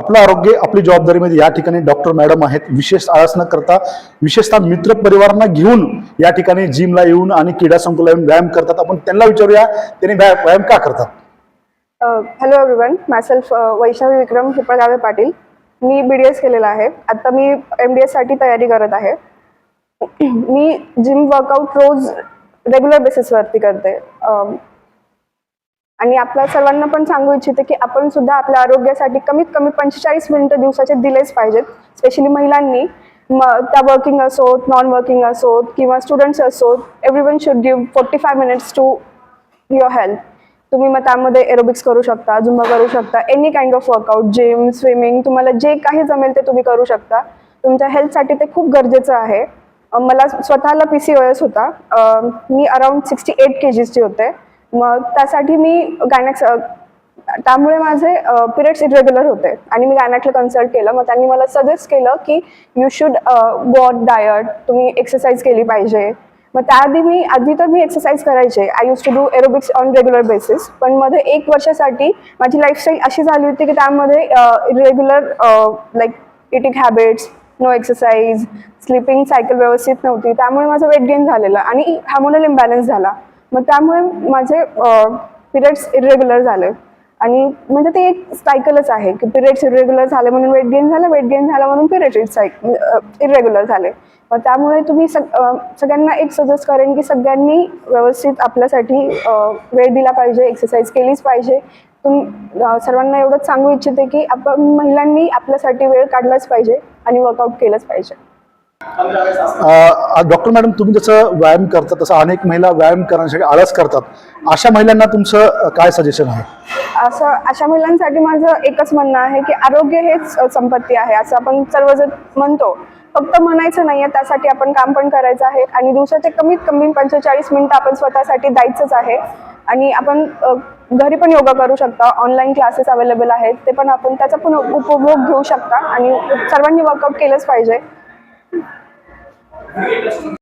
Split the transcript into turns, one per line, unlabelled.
आपलं आरोग्य आपली जबाबदारीमध्ये या ठिकाणी डॉक्टर मॅडम आहेत. विशेष आळस न करता विशेषतः मित्र परिवारांना घेऊन या ठिकाणी जिमला येऊन आणि क्रीडा संकुला येऊन व्यायाम करतात. आपण त्यांना विचारूया त्यांनी व्यायाम का करतात?
Hello everyone myself Vaishnavi Vikram Hipalgave Patil. मी बी डी एस केलेला आहे. आता मी एम डी एससाठी तयारी करत आहे. मी जिम वर्कआउट रोज रेग्युलर बेसिसवरती करते. आणि आपल्या सर्वांना पण सांगू इच्छिते की आपण सुद्धा आपल्या आरोग्यासाठी कमीत कमी पंचेचाळीस मिनिटं दिवसाचे दिलेच पाहिजेत स्पेशली महिलांनी. म त्या वर्किंग असोत नॉन वर्किंग असोत किंवा स्टुडंट्स असोत everyone should give forty five minutes to your health तुम्ही मग त्यामध्ये एरोबिक्स करू शकता झुंबा करू शकता any kind of workout gym swimming तुम्हाला जे काही जमेल ते तुम्ही करू शकता. तुमच्या हेल्थसाठी ते खूप गरजेचं आहे. मला स्वतःला पी सी ओ एस होता. मी अराउंड सिक्स्टी एट के जीसची होते. मग त्यासाठी मी गायनॅक्स त्यामुळे माझे पिरियड्स इरेग्युलर होते. आणि मी गायनॅकला कन्सल्ट केलं. मग त्यांनी मला सजेस्ट केलं की you should go on diet तुम्ही एक्सरसाइज केली पाहिजे. मग त्याआधी मी आधी तर मी एक्सरसाइज करायचे. I use to do aerobics on regular basis पण मध्ये एक वर्षासाठी माझी लाईफस्टाईल अशी झाली होती की त्यामध्ये irregular like eating habits no exercise sleeping cycle व्यवस्थित नव्हती. त्यामुळे माझं वेट गेन झालेलं आणि हार्मोनल इम्बॅलन्स झाला. मग त्यामुळे माझे पिरियड्स इरेग्युलर झाले. आणि म्हणजे ते एक सायकलच आहे की पिरियड्स इरेग्युलर झाले म्हणून वेट गेन झालं वेट गेन झालं म्हणून पिरियड्स सायक इरेग्युलर झाले. मग त्यामुळे तुम्ही सग सगळ्यांना एक सजेस्ट करेन की सगळ्यांनी व्यवस्थित आपल्यासाठी वेळ दिला पाहिजे एक्सरसाइज केलीच पाहिजे. तुम सर्वांना एवढंच सांगू इच्छिते की आपण महिलांनी आपल्यासाठी वेळ काढलाच पाहिजे आणि वर्कआउट केलंच पाहिजे.
डॉक्टर मॅडम तुम्ही जसं व्यायाम करता तसं अनेक महिला व्यायाम करण्यासाठी आळस करतात. अशा महिलांना तुमचं काय सजेशन आहे?
असं अशा महिलांसाठी माझं एकच म्हणणं आहे की आरोग्य हेच संपत्ती आहे असं आपण सर्वजण म्हणतो. फक्त म्हणायचं नाही आहे त्यासाठी आपण काम पण करायचं आहे आणि दिवसाचे कमीत कमी पंचेचाळीस मिनिटं आपण स्वतःसाठी द्यायचंच आहे. आणि आपण घरी पण योगा करू शकता ऑनलाईन क्लासेस अवेलेबल आहेत ते पण आपण त्याचा पण उपभोग घेऊ शकता आणि सर्वांनी वर्कआउट केलंच पाहिजे. i'm gonna